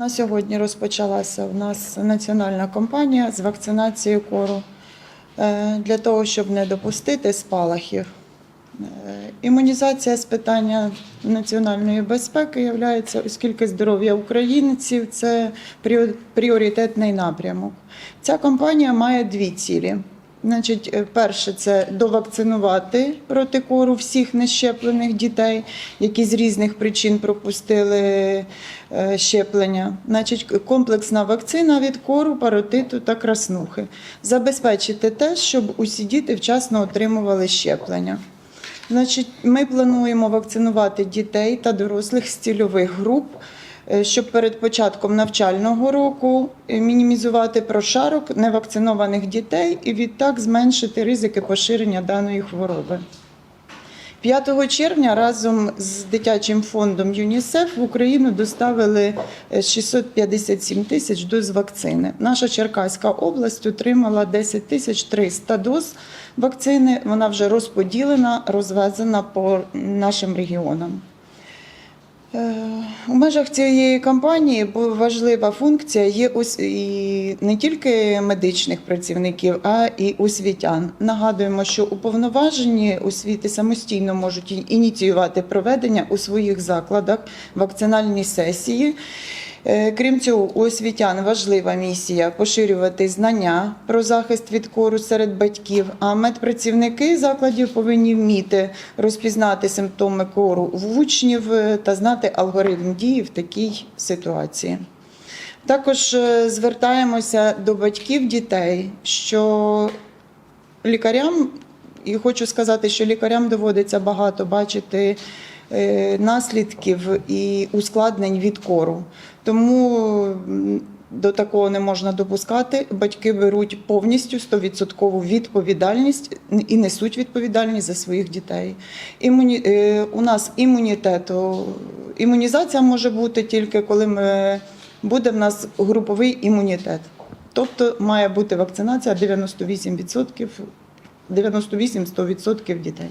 На сьогодні розпочалася в нас національна кампанія з вакцинації кору е, для того, щоб не допустити спалахів. Е, Імунізація з питання національної безпеки є, оскільки здоров'я українців це пріо- пріоритетний напрямок. Ця кампанія має дві цілі. Значить, е, перше це довакцинувати проти кору всіх нещеплених дітей, які з різних причин пропустили е, щеплення. Значить, комплексна вакцина від кору, паротиту та краснухи. Забезпечити те, щоб усі діти вчасно отримували щеплення. Значить, ми плануємо вакцинувати дітей та дорослих з цільових груп, щоб перед початком навчального року е, мінімізувати прошарок невакцинованих дітей і відтак зменшити ризики поширення даної хвороби. 5 червня разом з дитячим фондом ЮНІСЕФ в Україну доставили е, 657 тисяч доз вакцини. Наша Черкаська область отримала 10 тисяч 300 доз вакцини. Вона вже розподілена, розвезена по нашим регіонам. Е, У межах цієї кампанії важлива функція є і не тільки медичних працівників, а і освітян. Нагадуємо, що уповноважені освіти самостійно можуть ініціювати проведення у своїх закладах вакцинальні сесії. Е, Крім цього, у освітян важлива місія поширювати знання про захист від кору серед батьків. А медпрацівники закладів повинні вміти розпізнати симптоми кору в учнів е, та знати алгоритм дії в такій ситуації. Також е, звертаємося до батьків дітей, що лікарям, і хочу сказати, що лікарям доводиться багато бачити е, наслідків і ускладнень від кору. Тому до такого не можна допускати. Батьки беруть повністю 100% відповідальність і несуть відповідальність за своїх дітей. Імуні... е, У нас імунітету імунізація може бути тільки коли ми буде в нас груповий імунітет. Тобто має бути вакцинація 98%, 98-100% дітей.